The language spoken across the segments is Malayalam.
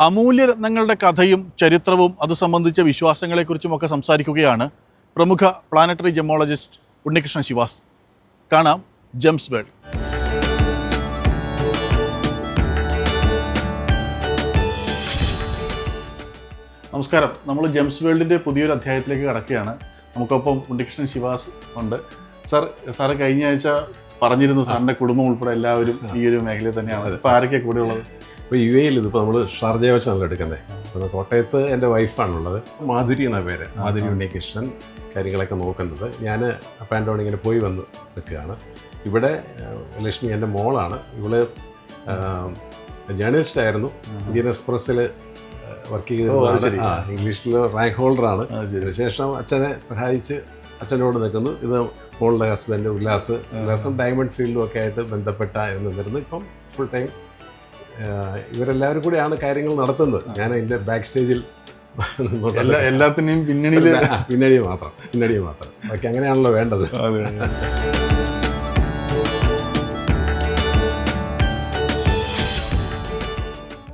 അമൂല്യ രത്നങ്ങളുടെ കഥയും ചരിത്രവും അത് സംബന്ധിച്ച വിശ്വാസങ്ങളെക്കുറിച്ചും ഒക്കെ സംസാരിക്കുകയാണ് പ്രമുഖ പ്ലാനറ്ററി ജെമോളജിസ്റ്റ് ഉണ്ണികൃഷ്ണൻ ശിവാസ്. കാണാം ജെംസ് വേൾഡ്. നമസ്കാരം. നമ്മൾ ജെംസ് വേൾഡിന്റെ പുതിയൊരു അധ്യായത്തിലേക്ക് കടക്കുകയാണ്. നമുക്കൊപ്പം ഉണ്ണികൃഷ്ണൻ ശിവാസ് ഉണ്ട്. സാർ സാറ് കഴിഞ്ഞ ആഴ്ച പറഞ്ഞിരുന്നു സാറിന്റെ കുടുംബം ഉൾപ്പെടെ എല്ലാവരും ഈ ഒരു മേഖലയിൽ തന്നെയാണ്. ഇപ്പോൾ ആരൊക്കെയാണ് കൂടെ ഉള്ളത് ഇപ്പോൾ യു എയിൽ ഇതിപ്പോൾ നമ്മൾ ഷാർജ വെച്ചാണല്ലോ എടുക്കുന്നത് അപ്പോൾ കോട്ടയത്ത് എന്റെ വൈഫാണുള്ളത്. മാധുരി എന്ന പേര്. മാധുരി ഉണ്ണികൃഷ്ണൻ കാര്യങ്ങളൊക്കെ നോക്കുന്നത്. ഞാൻ അപ്പം ആൻഡ് ഡൗൺ ഇങ്ങനെ പോയി വന്ന് നിൽക്കുകയാണ്. ഇവിടെ ലക്ഷ്മി എന്റെ മോളാണ്. ഇവൾ ജേർണലിസ്റ്റ് ആയിരുന്നു ഇന്ത്യൻ എക്സ്പ്രസ്സിൽ വർക്ക് ചെയ്ത് ഇംഗ്ലീഷിൽ റാങ്ക് ഹോൾഡറാണ്. അതിനുശേഷം അച്ഛനെ സഹായിച്ച് അച്ഛനോട് നിൽക്കുന്നു. ഇത് മോളുടെ ഹസ്ബൻഡ് ഉല്ലാസ്. ഉല്ലാസും ഡയമണ്ട് ഫീൽഡും ഒക്കെ ആയിട്ട് ബന്ധപ്പെട്ട നിന്നിരുന്നു ഇപ്പം ഫുൾ ടൈം ഇവരെല്ലാവരും കൂടെയാണ് കാര്യങ്ങൾ നടത്തുന്നത്. ഞാൻ അതിന്റെ ബാക്ക് സ്റ്റേജിൽ എല്ലാ എല്ലാത്തിനെയും പിന്നണിയിൽ പിന്നണി മാത്രം. പിന്നണി മാത്രം. ബാക്കി അങ്ങനെയാണല്ലോ വേണ്ടത്.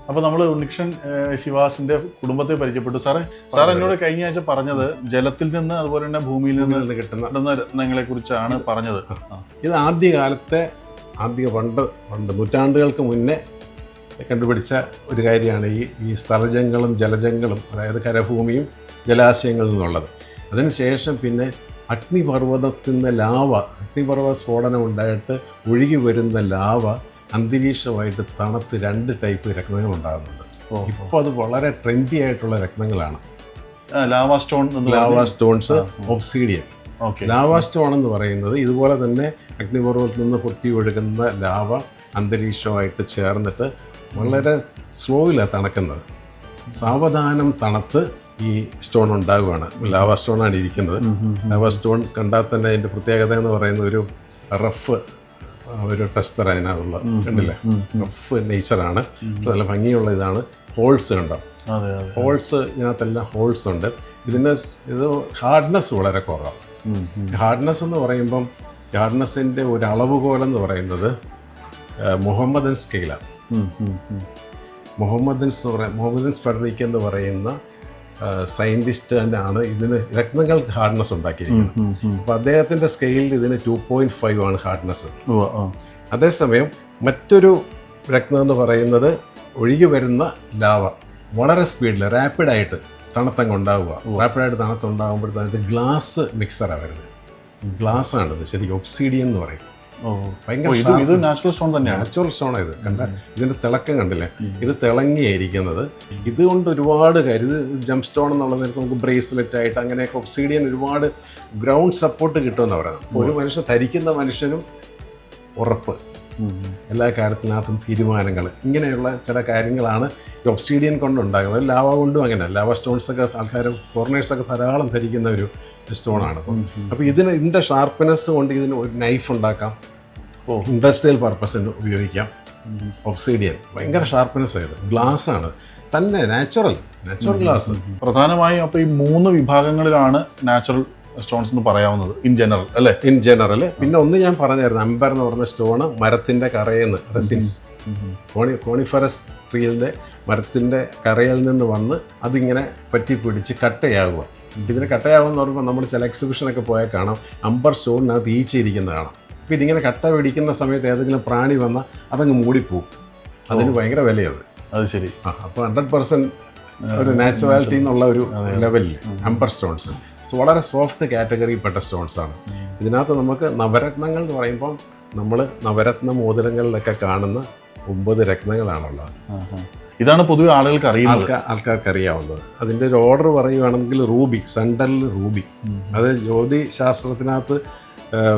അപ്പൊ അപ്പോൾ നമ്മൾ ഉണ്ണികൃഷ്ണൻ ശിവാസിന്റെ കുടുംബത്തെ പരിചയപ്പെട്ടു. സാറേ സാർ എന്നോട് കഴിഞ്ഞ ആഴ്ച പറഞ്ഞത് ജലത്തിൽ നിന്ന് അതുപോലെ തന്നെ ഭൂമിയിൽ നിന്ന് കിട്ടുന്ന രത്നങ്ങളെ കുറിച്ചാണ് പറഞ്ഞത്. ഇത് ആദ്യകാലത്തെ ആദ്യ പണ്ട് പണ്ട് നൂറ്റാണ്ടുകൾക്ക് മുന്നേ കണ്ടുപിടിച്ച ഒരു കാര്യമാണ് ഈ ഈ സ്ഥലജങ്ങളും ജലജങ്ങളും അതായത് കരഭൂമിയും ജലാശയങ്ങളിൽ നിന്നുള്ളത്. അതിനുശേഷം പിന്നെ അഗ്നിപർവതത്തിൽ നിന്ന് ലാവ അഗ്നിപർവത സ്ഫോടനം ഉണ്ടായിട്ട് ഒഴുകി വരുന്ന ലാവ അന്തരീക്ഷമായിട്ട് തണുത്ത് രണ്ട് ടൈപ്പ് രത്നങ്ങൾ ഉണ്ടാകുന്നുണ്ട്. ഇപ്പോൾ അത് വളരെ ട്രെൻഡി ആയിട്ടുള്ള രത്നങ്ങളാണ് lava stone lava stones obsidian. Okay. Lava stone എന്ന് പറയുന്നത് ഇതുപോലെ തന്നെ അഗ്നിപർവതത്തിൽ നിന്ന് പൊട്ടി ഒഴുകുന്ന ലാവ അന്തരീക്ഷമായിട്ട് ചേർന്നിട്ട് വളരെ സ്ലോയിലാണ് തണക്കുന്നത്. സാവധാനം തണുത്ത് ഈ സ്റ്റോൺ ഉണ്ടാവുകയാണ്. ലാവ സ്റ്റോണാണ് ഇരിക്കുന്നത്. ലാവ സ്റ്റോൺ കണ്ടാൽ തന്നെ അതിന്റെ പ്രത്യേകത എന്ന് പറയുന്ന ഒരു റഫ് ഒരു ടെസ്റ്റർ അതിനകത്തുള്ള കണ്ടില്ലേ? റഫ് നേച്ചറാണ്. നല്ല ഭംഗിയുള്ള ഇതാണ്. ഹോൾസ് കണ്ടോ? ഹോൾസ് ഇതിനകത്തെല്ലാം ഹോൾസ് ഉണ്ട്. ഇതിന് ഇത് ഹാർഡ്നെസ് വളരെ കുറവാണ്. ഹാർഡ്നെസ് എന്ന് പറയുമ്പം ഹാർഡ്നെസ്സിന്റെ ഒരു അളവുകോലെന്ന് പറയുന്നത് മുഹമ്മദൻ സ്കെയിലാണ്. മുഹമ്മദൻസ് എന്ന് പറയുന്ന മുഹമ്മദൻസ് ഫെഡറിക് എന്ന് പറയുന്ന സയന്റിസ്റ്റ് തന്നെയാണ് ഇതിന് രത്നങ്ങൾക്ക് ഹാർഡ്നസ് ഉണ്ടാക്കിയിരിക്കുന്നത്. അപ്പം. അപ്പോൾ അദ്ദേഹത്തിന്റെ സ്കെയിലിൽ ഇതിന് ടു പോയിന്റ് ഫൈവ് ആണ് ഹാർഡ്നസ് അതേസമയം മറ്റൊരു രത്നം എന്ന് പറയുന്നത് ഒഴുകി വരുന്ന ലാവ. വളരെ സ്പീഡിൽ റാപ്പിഡായിട്ട് തണുത്തങ്ങ് ഉണ്ടാവുക റാപ്പിഡായിട്ട് തണുത്തുണ്ടാകുമ്പോഴത്തേക്ക് ഗ്ലാസ് മിക്സറാണ് വരുന്നത്. ഗ്ലാസ് ആണിത്. ശരിക്കും ഒബ്സീഡിയൻ എന്ന് പറയും. ഇത് നാച്ചുറൽ സ്റ്റോൺ തന്നെയാണ്. നാച്ചുറൽ സ്റ്റോൺ ഇത്. കണ്ട ഇതിന്റെ തിളക്കം കണ്ടില്ലേ? ഇത് തിളങ്ങിയിരിക്കുന്നത്. ഇതുകൊണ്ട് ഒരുപാട് കാര്യം. ഇത് ജംപ് സ്റ്റോൺ എന്നുള്ള എന്നുള്ളത് നമുക്ക് ബ്രേസ്ലെറ്റ് ആയിട്ട് അങ്ങനെയൊക്കെ ഒബ്സീഡിയൻ ഒരുപാട് ഗ്രൗണ്ട് സപ്പോർട്ട് കിട്ടുമെന്ന് പറയുന്നത്. ഒരു മനുഷ്യൻ ധരിക്കുന്ന മനുഷ്യനും ഉറപ്പ്. എല്ലാ കാര്യത്തിനകത്തും തീരുമാനങ്ങൾ. ഇങ്ങനെയുള്ള ചില കാര്യങ്ങളാണ് ഈ ഒബ്സീഡിയൻ കൊണ്ടുണ്ടാകുന്നത്. ലാവ കൊണ്ടും അങ്ങനെ ലാവ സ്റ്റോൺസ് ഒക്കെ ആൾക്കാർ ഫോറിനേഴ്സൊക്കെ ധാരാളം ധരിക്കുന്ന ഒരു സ്റ്റോണാണ് അപ്പം. അപ്പോൾ ഇതിന് ഇതിന്റെ ഷാർപ്പ്നെസ് കൊണ്ട് ഇതിന് ഒരു നൈഫ് ഉണ്ടാക്കാം. ഓ. ഇൻഡസ്ട്രിയൽ പർപ്പസിന് ഉപയോഗിക്കാം. ഒബ്സീഡിയൻ ഭയങ്കര ഷാർപ്പ്നെസ് ആയത് ഗ്ലാസ് ആണ്. തന്നെ നാച്ചുറൽ നാച്ചുറൽ ഗ്ലാസ് പ്രധാനമായും അപ്പോൾ ഈ മൂന്ന് വിഭാഗങ്ങളിലാണ് നാച്ചുറൽ സ്റ്റോൺസ് എന്ന് പറയാവുന്നത് ഇൻ ജനറൽ അല്ലേ? ഇൻ ജനറൽ പിന്നെ ഒന്ന് ഞാൻ പറഞ്ഞായിരുന്നു അമ്പർ എന്ന് പറഞ്ഞ സ്റ്റോണ് മരത്തിന്റെ കറയെന്ന് റെസിൻസ് കോണി കോണിഫറസ് ട്രീലിന്റെ മരത്തിന്റെ കറയിൽ നിന്ന് വന്ന് അതിങ്ങനെ പറ്റി പിടിച്ച് കട്ടയാകുക ഇതിന് കട്ടയാകുമെന്ന് പറയുമ്പോൾ നമ്മൾ ചില എക്സിബിഷനൊക്കെ പോയാൽ കാണാം അമ്പർ സ്റ്റോണിനകത്ത് ഈച്ചിരിക്കുന്ന കാണാം. അപ്പോൾ ഇതിങ്ങനെ കട്ട പിടിക്കുന്ന സമയത്ത് ഏതെങ്കിലും പ്രാണി വന്നാൽ അതങ്ങ് മൂടിപ്പോവും. അതിന് ഭയങ്കര വിലയത് അത് ശരി. ആ അപ്പോൾ ഹൺഡ്രഡ് പെർസെന്റ് ഒരു നാച്ചുറാലിറ്റി എന്നുള്ള ഒരു ലെവലിൽ അമ്പർ സ്റ്റോൺസ് സോ വളരെ സോഫ്റ്റ് കാറ്റഗറിയിൽപ്പെട്ട സ്റ്റോൺസ് ആണ്. ഇതിനകത്ത് നമുക്ക് നവരത്നങ്ങൾ എന്ന് പറയുമ്പം നമ്മൾ നവരത്ന മോതിരങ്ങളിലൊക്കെ കാണുന്ന ഒമ്പത് രത്നങ്ങളാണുള്ളത്. ഇതാണ് പൊതുവെ ആളുകൾക്ക് അറിയുന്നത്. ആൾക്കാർ ആൾക്കാർക്ക് അറിയാവുന്നത്. അതിന്റെ ഒരു ഓർഡർ പറയുകയാണെങ്കിൽ റൂബി സണ്ടൽ റൂബി. അത് ജ്യോതി ശാസ്ത്രത്തിനകത്ത്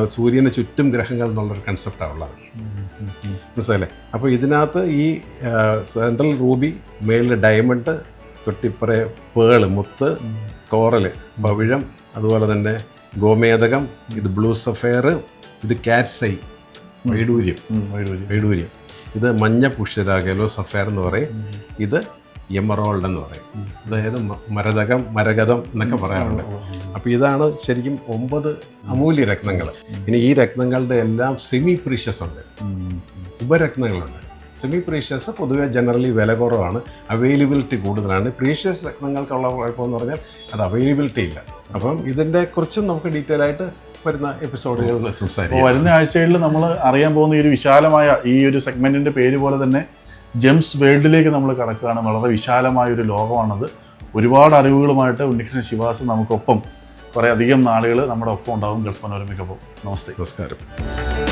സൂര്യന് ചുറ്റും ഗ്രഹങ്ങൾ എന്നുള്ളൊരു കൺസെപ്റ്റാണ് ഉള്ളത്. മനസ്സിലല്ലേ അപ്പോൾ ഇതിനകത്ത് ഈ സെൻട്രൽ റൂബി മേളിൽ ഡയമണ്ട് തൊട്ടിപ്പുറേ പേൾ മുത്ത് കോറൽ പവിഴം അതുപോലെ തന്നെ ഗോമേതകം ഇത് ബ്ലൂ സഫയർ ഇത് കാറ്റ്സൈ വൈഡൂര്യം വൈഡൂര്യം. ഇത് മഞ്ഞ പുഷ്യരാഗലോ സഫയർ എന്ന് പറയും. ഇത് എമറോൾഡ് എന്ന് പറയും. അതായത് മരതകം മരകതം എന്നൊക്കെ പറയാറുണ്ട്. അപ്പോൾ ഇതാണ് ശരിക്കും ഒമ്പത് അമൂല്യ രത്നങ്ങൾ ഇനി ഈ രത്നങ്ങളുടെ എല്ലാം സെമി പ്രീഷ്യസ് ഉണ്ട്. ഉപരത്നങ്ങളുണ്ട്. സെമി പ്രീഷ്യസ് പൊതുവെ ജനറലി വില കുറവാണ്. അവൈലബിലിറ്റി കൂടുതലാണ്. പ്രീഷ്യസ് രത്നങ്ങൾക്കുള്ള കുഴപ്പമെന്ന് പറഞ്ഞാൽ അത് അവൈലബിലിറ്റി ഇല്ല. അപ്പം ഇതിന്റെ കുറിച്ചും നമുക്ക് ഡീറ്റെയിൽ ആയിട്ട് വരുന്ന എപ്പിസോഡുകളിൽ സംസാരിക്കും. വരുന്ന ആഴ്ചകളിൽ നമ്മൾ അറിയാൻ പോകുന്ന ഈ ഒരു വിശാലമായ ഈ ഒരു സെഗ്മെന്റിന്റെ പേര് പോലെ തന്നെ ജെംസ് വേൾഡിലേക്ക് നമ്മൾ കടക്കുകയാണ്. വളരെ വിശാലമായ ഒരു ലോകമാണത്. ഒരുപാട് അറിവുകളുമായിട്ട് ഉണ്ണികൃഷ്ണൻ ശിവാസ് നമുക്കൊപ്പം കുറേ അധികം നാളുകൾ നമ്മുടെ ഒപ്പം ഉണ്ടാവും. ഗൾഫ് മനോരമയ്ക്കൊപ്പം. നമസ്തേ. നമസ്കാരം.